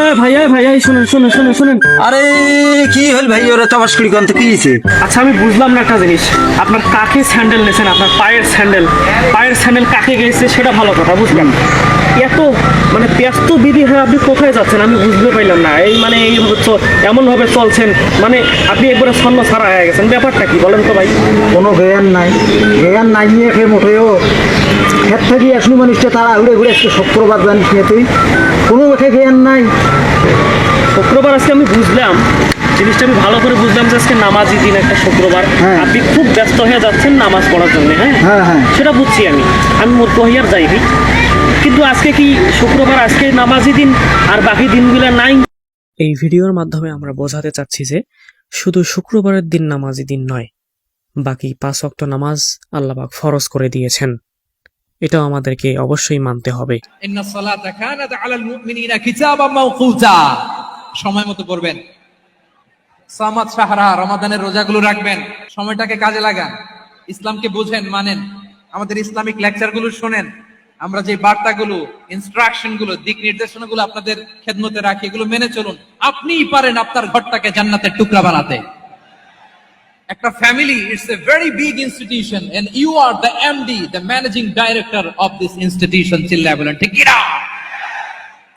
এই শুনেন শুনেন শুনেন শুনেন। আরে কি হল ভাই ওরা তবাস করি কি হয়েছে আচ্ছা আমি বুঝলাম না একটা জিনিস। আপনার কাকে স্যান্ডেল নেছেন আপনার পায়ের স্যান্ডেল। পায়ের স্যান্ডেল কাকে গেছে সেটা ভালো কথা বুঝলাম এত মানে ব্যস্ত বিধি হয়ে আপনি কোথায় যাচ্ছেন আমি বুঝতে পারলাম না। এই মানে এইভাবে চ- এমনভাবে চলছেন মানে আপনি একবারে ছন্ন ছাড়া হয়ে গেছেন। ব্যাপারটা কি বলেন তো ভাই? কোনো জ্ঞান নাই। জ্ঞান নাই নিয়ে খেয়ে মোটেও। ক্ষেত থেকে আসলি মানুষটা তারা ঘুরে ঘুরে একটু শুক্রবার জানিস নিয়ে তুই? কোনো মুখে জ্ঞান নাই। শুক্রবার আজকে আমি বুঝলাম জিনিসটা আমি ভালো করে বুঝলাম যে আজকে নামাজি দিন একটা শুক্রবার। হ্যাঁ। আপনি খুব ব্যস্ত হয়ে যাচ্ছেন নামাজ পড়ার জন্য হ্যাঁ? হ্যাঁ হ্যাঁ। সেটা বুঝছি আমি। আমি মূর্খ হইয়ার যাই ভাই কিন্তু আজকে কি শুক্রবার আজকে নামাজি দিন আর বাকি দিনগুলো নাই? এই ভিডিওর মাধ্যমে আমরা বোঝাতে চাচ্ছি যে শুধু শুক্রবারের দিন নামাজি দিন নয় বাকি পাঁচ অক্ট নামাজ আল্লাহবাক ফরজ করে দিয়েছেন। এটাও আমাদেরকে অবশ্যই মানতে হবে। সময় মতো করবেন সামাদ সাহারা রমাদানের রোজাগুলো রাখবেন। সময়টাকে কাজে লাগান। ইসলামকে বুঝেন, মানেন। আমাদের ইসলামিক লেকচারগুলো শোনেন। আমরা যে বার্তাগুলো ইনস্ট্রাকশনগুলো দিক নির্দেশনা গুলো আপনাদের খেদমতে রাখি, এগুলো মেনে চলুন। আপনিই পারেন আপনার ঘরটাকে জান্নাতের টুকরা বানাতে। একটা family it's a very big institution and you are the MD the managing director of this institution চিল্লায় বলেন, ঠিক কিনা?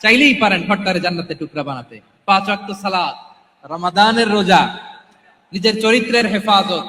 চাইলেই পারেন ঘরটারে জান্নাতে টুকরা বানাতে। পাঁচ ওয়াক্ত সালাত, রমাদানের রোজা, নিজের চরিত্রের হেফাজত